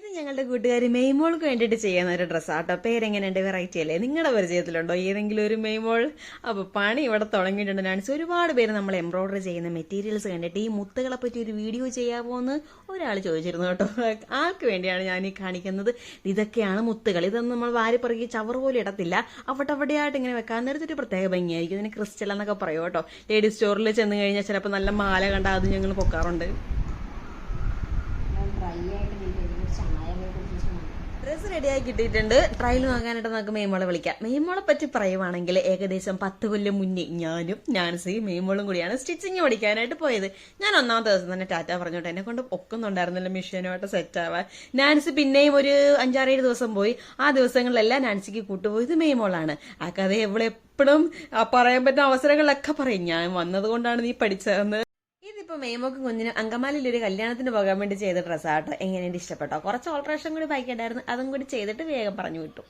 ഇത് ഞങ്ങളുടെ കൂട്ടുകാർ മെയ്മോൾക്ക് വേണ്ടിയിട്ട് ചെയ്യുന്ന ഒരു ഡ്രസ്സാട്ടോ പേരെങ്ങനെയുണ്ട്? വെറൈറ്റി അല്ലേ? നിങ്ങളുടെ പരിചയത്തിലുണ്ടോ? ഏതെങ്കിലും ഒരു മെയ്മോൾ? അപ്പോൾ പണി ഇവിടെ തുടങ്ങിയിട്ടുണ്ട് നാണിച്ച് ഒരുപാട് പേര് നമ്മൾ എംബ്രോയ്ഡറി ചെയ്യുന്ന മെറ്റീരിയൽസ് കണ്ടിട്ട് ഈ മുത്തുകളെ പറ്റി ഒരു വീഡിയോ ചെയ്യാമോ എന്ന് ഒരാൾ ചോദിച്ചിരുന്നു കേട്ടോ. ആൾക്ക് വേണ്ടിയാണ് ഞാൻ ഈ കാണിക്കുന്നത്. ഇതൊക്കെയാണ് മുത്തുകൾ. ഇതൊന്നും നമ്മൾ വാരി പറക്കി ചവർ പോലും ഇടത്തില്ല. അവിടെ അവിടെയായിട്ട് ഇങ്ങനെ വെക്കാൻ നേരത്തെ ഒരു പ്രത്യേക ഭംഗിയായിരിക്കും. ഇതിന് ക്രിസ്റ്റൽ എന്നൊക്കെ പറയും കേട്ടോ. ലേഡീസ് സ്റ്റോറിൽ ചെന്ന് കഴിഞ്ഞാൽ ചിലപ്പോൾ നല്ല മാല കണ്ടാൽ അത് ഞങ്ങൾ പൊക്കാറുണ്ട്. ഡ്രൈ ആയിട്ട് ഡ്രസ്സ് റെഡിയായി കിട്ടിയിട്ടുണ്ട്. ട്രയൽ നോക്കാനായിട്ട് നമുക്ക് മെയ്മോളെ വിളിക്കാം. മെയ്മോളെ പറ്റി പറയുവാണെങ്കിൽ ഏകദേശം പത്ത് കൊല്ലം മുന്നേ ഞാനും നാൻസി മെയ്മോളും കൂടിയാണ് സ്റ്റിച്ചിങ് പഠിക്കാനായിട്ട് പോയത്. ഞാൻ ഒന്നാം ദിവസം തന്നെ ടാറ്റ പറഞ്ഞോട്ടെ. എന്നെ കൊണ്ട് ഒക്കുന്നുണ്ടായിരുന്നില്ല മെഷീനുമായിട്ട് സെറ്റ് ആവാൻ. നാൻസി പിന്നെയും ഒരു അഞ്ചാറേഴ് ദിവസം പോയി. ആ ദിവസങ്ങളിലെല്ലാം നാൻസിക്ക് കൂട്ടുപോയത് മെയ്മോളാണ് ആ കഥ എവിടെ എപ്പോഴും പറയാൻ പറ്റുന്ന അവസരങ്ങളൊക്കെ പറയും. ഞാൻ വന്നതുകൊണ്ടാണ് നീ പഠിച്ചതെന്ന്. ഇതിപ്പോ മേമോക്കും കുഞ്ഞിനും അങ്കമാലിയിൽ ഒരു കല്യാണത്തിന് പോകാൻ വേണ്ടി ചെയ്ത ഡ്രസ്സാട്ടോ എങ്ങനെയാണ് ഇഷ്ടപ്പെട്ടോ? കുറച്ച് ഓൾട്രേഷൻ കൂടി ബാക്കിയുണ്ടായിരുന്നു അതും കൂടി ചെയ്തിട്ട് വേഗം പറഞ്ഞു വിട്ടു.